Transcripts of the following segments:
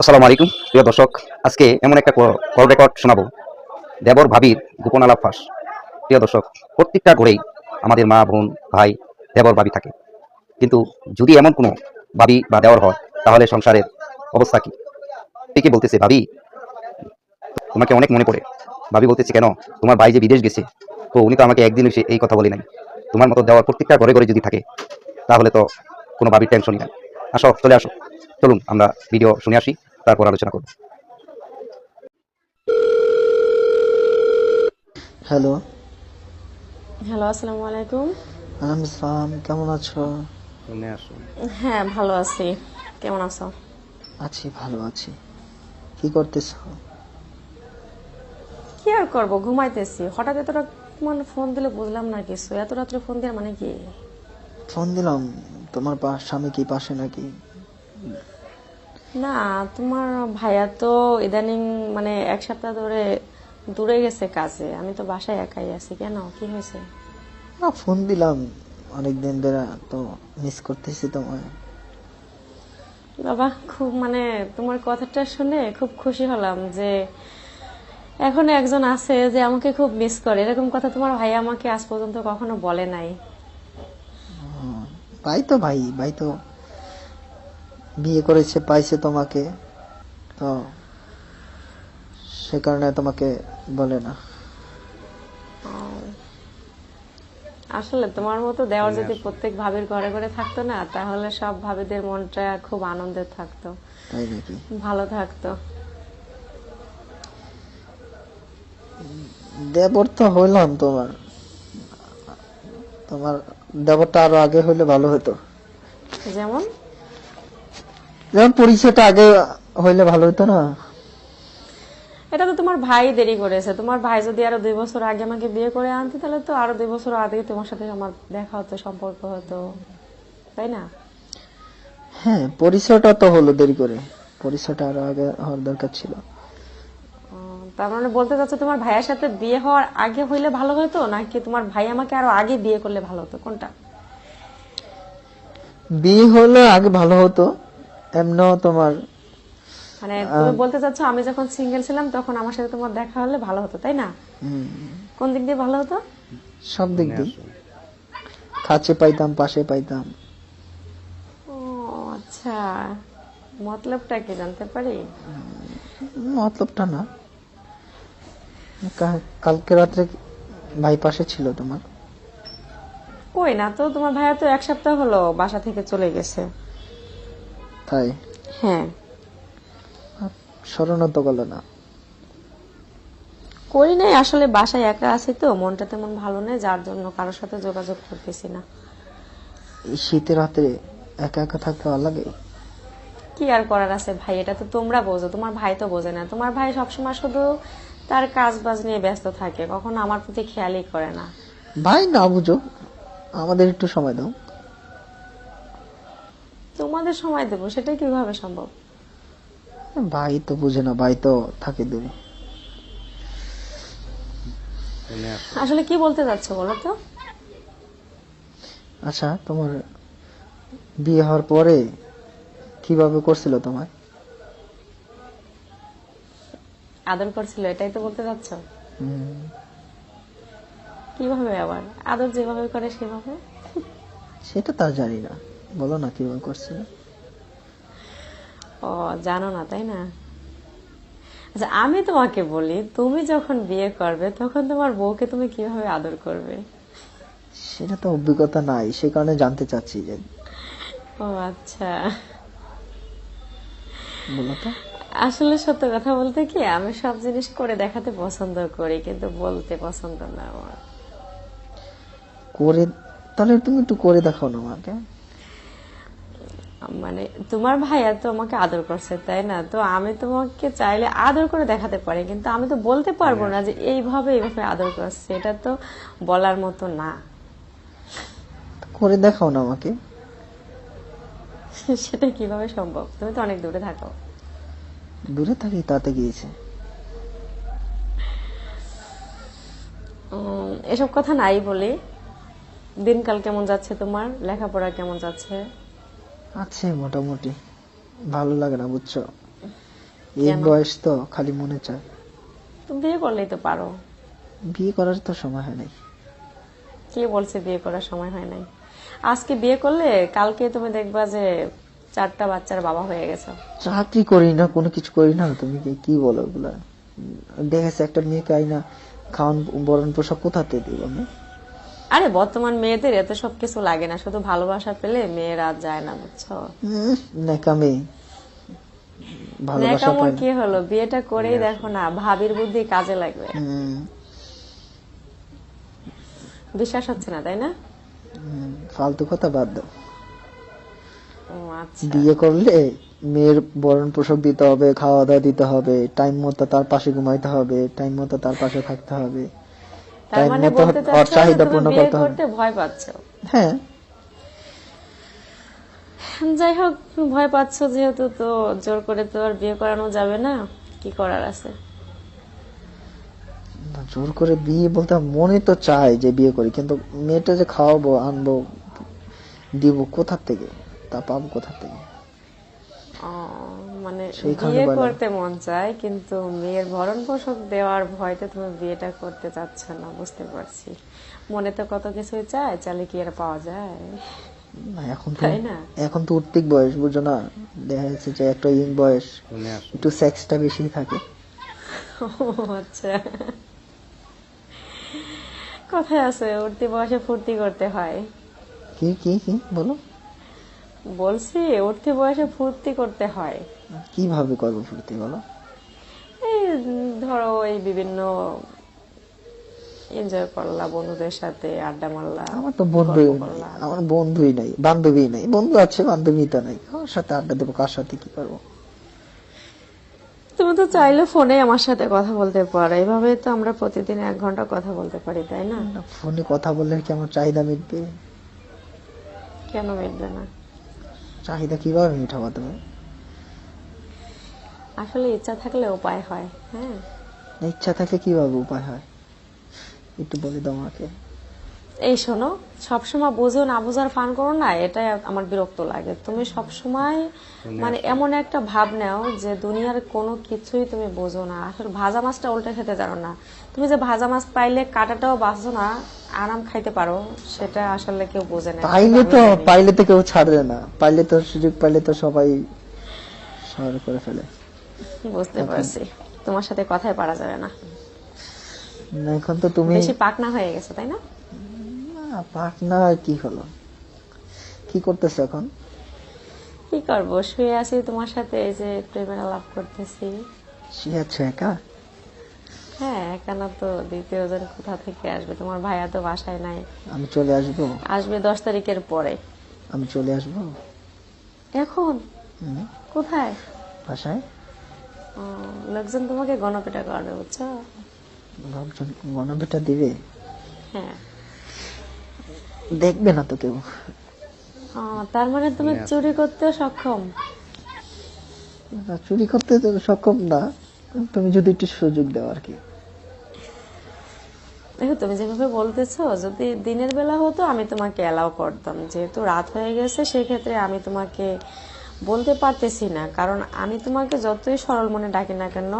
আসসালামু আলাইকুম, প্রিয় দর্শক। আজকে এমন একটা কল রেকর্ড শোনাবো। দেবর ভাবির গোপন আলাপ ফাঁস প্রিয় দর্শক, প্রত্যেকটা ঘরেই আমাদের মা, বোন, ভাই, দেবর ভাবি থাকে। কিন্তু যদি এমন কোনো ভাবি বা দেওর হয়, তাহলে সংসারের অবস্থা কি? ঠিকই বলতেছে, ভাবি, তোমাকে অনেক মনে পড়ে। ভাবি বলতেছে, কেন? তোমার ভাই যে বিদেশ গেছে, তো উনি তো আমাকে একদিন এসে এই কথা বলে নাই। তোমার মতো দেওয়ার প্রত্যেকটা ঘরে ঘরে যদি থাকে, তাহলে তো কোনো ভাবির টেনশনই নাই। আসো, চলে আসো। চলুন, আমরা ভিডিও শুনে আসি। তারপর আলোচনা করব। হ্যালো হ্যালো আসসালামু আলাইকুম। আলাম ইসলাম কেমন আছো? হ্যাঁ ভালো আছি। কেমন আছো? আছি ভালো আছি। কি করতেছো? কি আর করব ঘুমাইতেছি। হঠাৎ এতটা মানে ফোন দিলে বুঝলাম না কিছু। এত রাত্রে ফোন দেওয়ার মানে কি? ফোন দিলাম তোমার পা স্বামী কি পাশে নাকি? না তোমার ভাইয়া তো ইদানিং মানে এক সপ্তাহ ধরে দূরে গেছে কাজে। আমি তো বাসায় একাই আছি। কেন? কি হয়েছে? না ফোন দিলাম। অনেক দিন ধরে তো মিস করতেছি তোমায়। বাবা খুব মানে তোমার কথাটা শুনে খুব খুশি হলাম যে এখন একজন আছে যে আমাকে খুব মিস করে। এরকম কথা তোমার ভাই আমাকে আজ পর্যন্ত কখনো বলে নাই। ভাই তো ভাই ভাই তো বিয়ে করেছে পাইছে তোমাকে তো সে কারণে তোমাকে বলে না। আসলে তোমার মতো দেওয়ার যদি প্রত্যেক ভাবির ঘরে ঘরে থাকতো না তাহলে সব ভাবিদের মনটা খুব আনন্দের থাকতো। তাই নাকি? ভালো থাকতো। দেবর তো হইলাম তোমার। তোমার দেবরটা আরও আগে হইলে ভালো হতো। যেমন? যেমন পরিচয়টা আগে হইলে ভালো হতো না। এটা তো তোমার ভাই দেরি করেছে। তোমার ভাই যদি আরও দুই বছর আগে আমাকে বিয়ে করে আনতে তাহলে তো আরও দুই বছর আগে তোমার সাথে আমার দেখা হতো সম্পর্ক হতো। তাই না? হ্যাঁ পরিচয়টা তো হলো দেরি করে। পরিচয়টা আরও আগে হওয়ার দরকার ছিল। তার মানে বলতে চাচ্ছ তোমার ভাইয়ের সাথে বিয়ে হওয়ার আগে হইলে ভালো হতো নাকি তোমার ভাই আমাকে আরও আগে বিয়ে করলে ভালো হতো? কোনটা? বিয়ে হলে আগে ভালো হতো। এমনও তোমার মানে তুমি বলতে চাচ্ছ আমি যখন সিঙ্গেল ছিলাম তখন আমার সাথে তোমার দেখা হলে ভালো হতো তাই না? কোন দিক দিয়ে ভালো হতো? সব দিক দিয়ে। কাছে পাইতাম পাশে পাইতাম। ও আচ্ছা। মতলবটা কি জানতে পারি? মতলবটা না। কালকে রাত্রে ভাই পাশে ছিল তোমার। কই না তো তোমার ভাইয়া তো এক সপ্তাহ হলো বাসা থেকে চলে গেছে। তাই? হ্যাঁ। স্মরণও তো গেল না। করি নাই আসলে বাসায় একা আছি তো মনটা তেমন ভালো নেই যার জন্য কারোর সাথে যোগাযোগ করতেছি না। এই শীতের রাত্রে একা একা থাকতে ভালো লাগে? কি আর করার আছে ভাই এটা তো তোমরা বোঝো তোমার ভাই তো বোঝে না। তোমার ভাই সবসময় শুধু তার কাজ বাজ নিয়ে ব্যস্ত থাকে কখনো আমার প্রতি খেয়ালই করে না। ভাই না বুঝো আমাদের একটু সময় দাও। তোমাদের সময় দেবো সেটা কীভাবে সম্ভব? ভাই তো বুঝে না ভাই তো থাকে দূরে। আসলে কি বলতে চাচ্ছ বলো তো? আচ্ছা তোমার বিয়ে হওয়ার পরে কীভাবে করছিল তোমার আদর করছিল এটাই তো বলতে চাচ্ছ? কীভাবে আবার? আদর যেভাবে করে সেভাবে? সেটা তার জানি না। বলো না কীভাবে করছিল ও জানো না তাই না? আচ্ছা আমি তোমাকে বলি তুমি যখন বিয়ে করবে তখন তোমার বউকে তুমি কীভাবে আদর করবে? সেটা তো অভিজ্ঞতা নাই সে কারণে জানতে চাচ্ছি যে ও আচ্ছা। বলো তো। আসলে সত্য কথা বলতে কি আমি সব জিনিস করে দেখাতে পছন্দ করি কিন্তু বলতে পছন্দ না আমার। করে তাহলে তুমি একটু করে দেখাও না আমাকে। মানে তোমার ভাইয়া তো আমাকে আদর করছে তাই না? তো আমি তোমাকে চাইলে আদর করে দেখাতে পারি কিন্তু আমি তো বলতে পারব না যে এইভাবে এইভাবে আদর করছে এটা তো বলার মতো না। করে দেখাও না আমাকে। সেটা কীভাবে সম্ভব? তুমি তো অনেক দূরে থাকো। দূরে থাকি তাতে গিয়েছে। এসব কথা নাই বলি দিনকাল কেমন যাচ্ছে তোমার? লেখাপড়া কেমন যাচ্ছে? আছে মোটামুটি। ভালো লাগে না বুঝছ? এই বয়স তো খালি মনে চায়। তুমি বিয়ে করলেই তো পারো। বিয়ে করার তো সময় হয় নাই। কে বলছে বিয়ে করার সময় হয় নাই? আজকে বিয়ে করলে কালকে তুমি দেখবা যে চারটা বাচ্চার বাবা হয়ে গেছে। চাকরি করি না কোনো কিছু করি না তুমি কি কি বলো ওগুলা? দেখেছে একটা মেয়েকে আইনা খাওয়ান বরণ পোশাক কোথাতে দিব আমি? আরে বর্তমান মেয়েদের এত সব কিছু লাগে না। শুধু ভালোবাসা পেলে মেয়েরা যায় না বুঝছ? নেকামে ভালোবাসা। কি হলো? বিয়েটা করেই দেখো না ভাবির বুদ্ধি কাজে লাগবে। বিশ্বাস হচ্ছে না তাই না? ফালতু কথা বাদ দাও। আচ্ছা। বিয়ে করলে মেয়ের বরণ পোষক দিতে হবে খাওয়া দাওয়া দিতে হবে টাইম মতো তার পাশে ঘুমাইতে হবে টাইম মতো তার পাশে থাকতে হবে। তার মানে বলতে চাচ্ছ তুমি বিয়ে করতে ভয় পাচ্ছ। হ্যাঁ। যাই হোক ভয় পাচ্ছ যেহেতু তো জোর করে তো আর বিয়ে করানো যাবে না কি করার আছে? জোর করে বিয়ে বলতে মনে তো চায় যে বিয়ে করি কিন্তু মেয়েটা যে খাওয়াবো আনব দিব কোথা থেকে? তা পাবো কোথা থেকে? মানে বিয়ে করতে মন চায় কিন্তু মেয়ের ভরণ পোষক দেওয়ার ভয়তে তুমি বিয়েটা করতে চাচ্ছ না বুঝতে পারছি। মনে তো কত কিছুই চায় চালে কি আর পাওয়া যায়? এখন তো তাই না? এখন তো উঠতিক বয়স বুঝছ না? দেখা যাচ্ছে যে একটা ইং বয়স একটু সেক্সটা বেশি থাকে। আচ্ছা। কথায় আছে উঠতি বয়সে ফুর্তি করতে হয়। কি কি কি? বলো। বলছি উঠতি বয়সে ফুর্তি করতে হয়। কীভাবে করব ফুর্তি বলো? এই ধরো এই বিভিন্ন এনজয় করলা বন্ধুদের সাথে আড্ডা মারলা আমার তো বন্ধুই আমার বন্ধুই নাই বান্ধবী নাই বন্ধু আছে বান্ধবী তো নাই ওর সাথে আড্ডা দেবো কার সাথে কি করব? তুমি তো চাইলে ফোনে আমার সাথে কথা বলতে পারো এইভাবে তো আমরা প্রতিদিন এক ঘণ্টা কথা বলতে পারি তাই না, ফোনে কথা বললে কি আমার চাহিদা মিটবে? কেন মিটবে না? চাহিদা কীভাবে মিটাবো তুমি? আসলে ইচ্ছা থাকলে উপায় হয় হ্যাঁ। ইচ্ছা থাকলে কীভাবে উপায় হয়? একটু বলে দাও আমাকে। এই শোনো সবসময় বুঝেও না বুঝার ফান করো না এটাই আমার বিরক্ত লাগে। তুমি সবসময় মানে এমন একটা ভাব নাও যে দুনিয়ার কোনো কিছুই তুমি বোঝো না। আসলে ভাজা মাছটা উল্টে খেতে জানো না। তুমি যে ভাজা মাছ পাইলে কাটাটাও বাঁচো না আরাম খাইতে পারো সেটা আসলে কেউ বোঝে না পাইলে তো পাইলে তো কেউ ছাড়বে না পাইলে তো সুযোগ পাইলে তো সবাই সর করে ফেলে। বুঝতে পারছি তোমার সাথে কথাই পারা যাবে না। না, এখন তো তুমি বেশি পাকনা হয়ে গেছে তাই না? পাটনা কি হলো? কি করতেছে এখন? কি করব শুয়ে আছি তোমার সাথে এই যে প্রেমের আলাপ করতেছি। শুয়ে আছো একা? হ্যাঁ একানা তো দ্বিতীয় জন কোথা থেকে আসবে? তোমার ভাইয়া তো বাসায় নাই। আমি চলে আসব। আসবে দশ তারিখের পরে। আমি চলে আসব? এখন? কোথায়? বাসায়? লোকজন তোমাকে গণপেটা করবে বুঝছ? লোকজন গণবেটা দিবে? হ্যাঁ। দেখবে না তো কেউ। তার মানে তুমি চুরি করতেও সক্ষম? চুরি করতে তো সক্ষম না। তুমি যদি একটু সুযোগ দাও আর কি। দেখো, তুমি যেভাবে বলতেছো, যদি দিনের বেলা হতো, আমি তোমাকে অ্যালাউ করতাম। যেহেতু রাত হয়ে গেছে, সেক্ষেত্রে আমি তোমাকে বলতে পারতেছি না। কারণ আমি তোমাকে যতই সরল মনে ডাকি না কেন,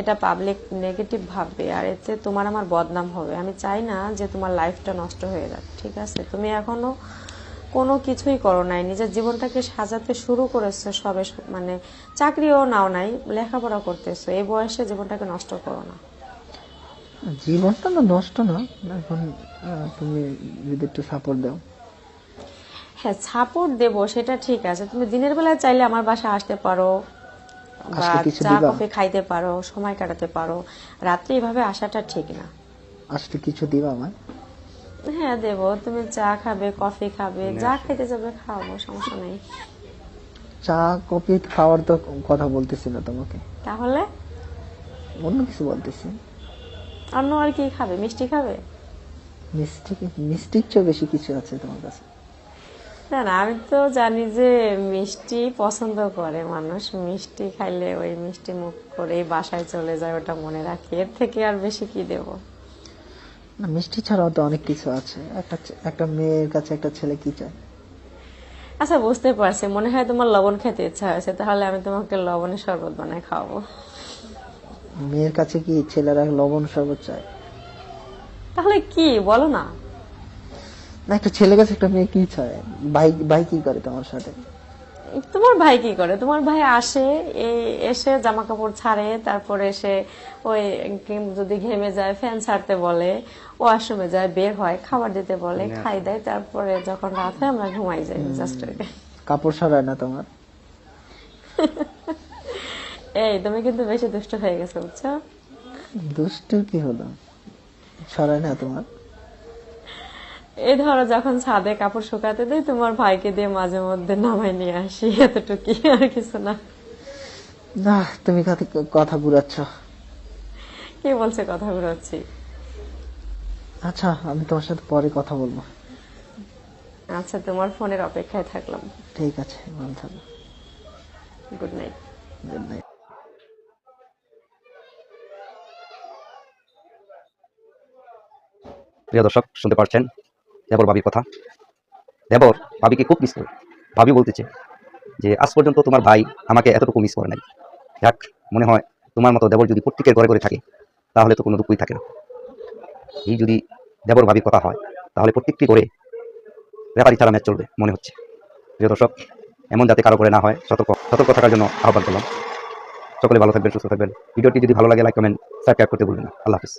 এটা পাবলিক নেগেটিভ ভাববে, আর এতে তোমার আমার বদনাম হবে। আমি চাই না যে তোমার লাইফটা নষ্ট হয়ে যাক, ঠিক আছে? তুমি এখনও কোনো কিছুই করো নাই। নিজের জীবনটাকে সাজাতে শুরু করেছ, সবে মানে চাকরিও নাও নাই, লেখাপড়া করতেছো। এই বয়সে জীবনটাকে নষ্ট করো না। জীবনটা না নষ্ট না। এখন তুমি যদি একটু সাপোর্ট দাও। হ্যাঁ সাপোর্ট দেব সেটা ঠিক আছে। তুমি দিনের বেলায় চাইলে আমার বাসায় আসতে পারো বা চা কফি খাইতে পারো সময় কাটাতে পারো। রাত্রে এভাবে আসাটা ঠিক না। আসলে কিছু দিবা আমার হ্যাঁ দেব। তুমি চা খাবে কফি খাবে যা খেতে যাবে খাওয়াবো সমস্যা নেই। চা কফি খাওয়ার তো কথা বলতেছি না তোমাকে। তাহলে? অন্য কিছু বলতেছি। অন্য আর কি খাবে? মিষ্টি খাবে? মিষ্টি মিষ্টির চেয়ে বেশি কিছু আছে তোমার কাছে? না না আমি তো জানি যে মিষ্টি পছন্দ করে মানুষ। মিষ্টি খাইলে ওই মিষ্টি মুখ করেই বাসায় চলে যায় ওটা মনে রাখি। এর থেকে আর বেশি কি দেবো? না মিষ্টি ছাড়াও তো অনেক কিছু আছে। একটা একটা মেয়ের কাছে একটা ছেলে কি চায়? আচ্ছা বুঝতে পারছি। মনে হয় তোমার লবণ খেতে ইচ্ছা হয়েছে তাহলে আমি তোমাকে লবণের শরবত বানায় খাওয়াবো। মেয়ের কাছে কি ছেলেরা লবণ শরবত চায়? তাহলে কি? বলো না। না একটা ছেলে কাছে একটা মেয়ে কি চায়? ভাই ভাই কি করে তোমার সাথে? তোমার ভাই কি করে? তোমার ভাই আসে এসে জামা কাপড় ছাড়ে তারপরে এসে ওই যদি ঘেমে যায় ফ্যান ছাড়তে বলে ও আশ্রমে যায় বের হয় খাবার দিতে বলে খাই দেয় তারপরে যখন রাত হয় আমরা ঘুমাই যাই জাস্ট কাপড় সরায় না তোমার? এই তুমি কিন্তু বেশি দুষ্ট হয়ে গেছো বুঝছ? দুষ্টু কি হলো? সরায় না তোমার? এই ধরো যখন ছাদে কাপড় শুকাতে দেয় তোমার ভাইকে দিয়ে মাঝে মধ্যে নামাই নিয়ে আসি এতটুকুই আর কিছু না। না তুমি কথা ঘুরাচ্ছ। কি বলছে কথা ঘুরাচ্ছি? আচ্ছা আমি তোমার সাথে পরে কথা বলব। আচ্ছা তোমার ফোনের অপেক্ষায় থাকলাম। ঠিক আছে ভালো থাকো। গুড নাইট গুড নাইট প্রিয় দর্শক, শুনতে পারছেন দেবর ভাবির কথা? দেবর ভাবিকে খুব মিস করে ভাবি বলতেছে যে, আজ পর্যন্ত তোমার ভাই আমাকে এতটুকু মিস করে নাই। যাক, মনে হয় তোমার মতো দেবর যদি প্রত্যেকের ঘরে ঘরে থাকে, তাহলে তো কোনো দুঃখই থাকে না। এই যদি দেবর ভাবির কথা হয়, তাহলে প্রত্যেকটি করে ব্যাপারই ছাড়া ম্যাচ চলবে, মনে হচ্ছে। প্রিয় দর্শক, এমন যাতে কারও করে না হয়, সতর্ক সতর্ক থাকার জন্য আহ্বান করলাম। সকলে ভালো থাকবেন, সুস্থ থাকবেন। ভিডিওটি যদি ভালো লাগে লাইক কমেন্ট সাবস্ক্রাইব করতে ভুলবেন না। আল্লাহ হাফিজ।